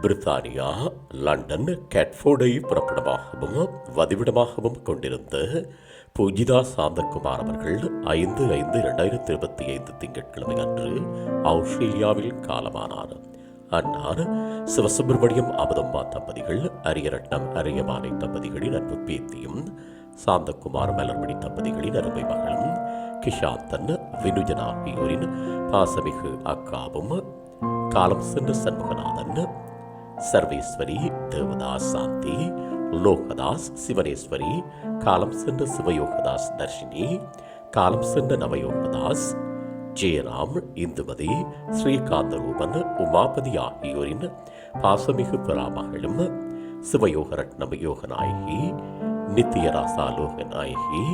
பிரித்தானியா London கேட்ஃபோர்டை புறப்படமாகவும் வதிவிடமாகவும் கொண்டிருந்த பூஜிதா சாந்தகுமார் அவர்கள் ஐந்து ஐந்து இரண்டாயிரத்தி இருபத்தி ஐந்து திங்கட்கிழமை அன்று ஆஸ்திரேலியாவில் காலமானார். அன்னார் சிவசுப்பிரமணியம் அபதம்மா தம்பதிகள் அரியரட்னம் அரியமானை தம்பதிகளின் அன்பு பேத்தியும் சாந்தகுமார் மலர்மணி தம்பதிகளின் அருமை மகளும் கிஷாந்தன் வினுஜன் ஆகியோரின் பாசமிகு அக்காவும் காலம் சென்ற சண்முகநாதன் சர்வேஸ்வரி தேவதாஸ் சாந்தி லோகதாஸ் சிவனேஸ்வரி காலம் சென்ற சிவயோகதாஸ் தர்ஷினி காலம் சென்ற நவயோகதாஸ் ஜெயராம் இந்துமதி ஸ்ரீகாந்த ரூபன் உமாபதி ஆகியோரின் பாசமிகு பெறாமகளும் சிவயோக ரத்னம் யோகநாயகி நித்தியராசா லோகநாயகி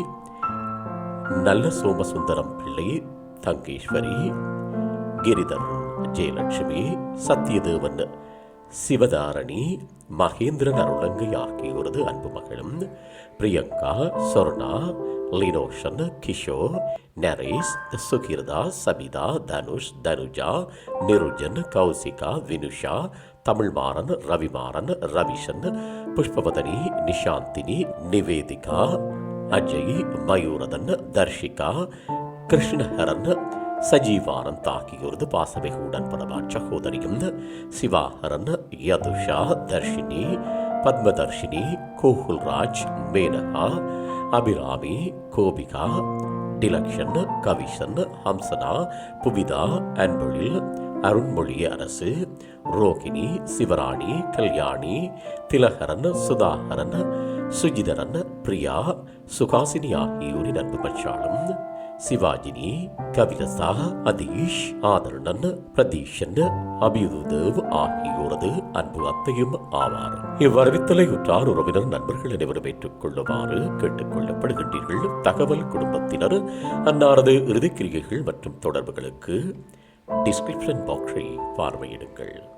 நல்ல சோமசுந்தரம் பிள்ளை தங்கேஸ்வரி கிரிதர் ஜெயலட்சுமி சத்யதேவன் சிவதாரணி மகேந்திரன் அருளங்கை ஆகியோரது அன்பு மகளும் பிரியங்கா சொர்ணா லினோஷன் கிஷோர் நரேஷ் சுகிர்தா சபிதா தனுஷ் தனுஜா நிருஜன் கௌசிகா வினுஷா தமிழ்மாறன் ரவிமாறன் ரவிஷன் புஷ்பவதனி நிஷாந்தினி நிவேதிகா அஜய் மயூரதன் தர்ஷிகா கிருஷ்ணஹரன் சஜீவானந்த் ஆகியோரது பாசமிகு உடன்படவா சகோதரியும் சிவாஹரன் யதுஷா தர்ஷினி பத்மதர்ஷினி கோகுல்ராஜ் மேனகா அபிராமி கோபிகா டிலக்ஷன் கவிஷன் ஹம்சனா புவிதா அன்பொழில் அருண்மொழி அரசு ரோகிணி சிவராணி கல்யாணி திலகரன் சுதாகரன் சுஜிதரன் பிரியா சுகாசினி ஆகியோரின் அன்பு பச்சாலும் சிவாஜினி கவிரசா அதீஷ் ஆதரணன் பிரதீஷன் அபியுதேவ் ஆகியோரது அன்பு அத்தையும் ஆவார். இவ்வரவித்தலை உறவினர் நண்பர்கள் அனைவரும் ஏற்றுக்கொள்ளுமாறு கேட்டுக்கொள்ளப்படுகின்றீர்கள். தகவல் குடும்பத்தினர் அன்னாரது இறுதிக்கிரியைகள் மற்றும் தொடர்புகளுக்கு டிஸ்கிரிப்ஷன் பாக்ஸை பார்வையிடுங்கள்.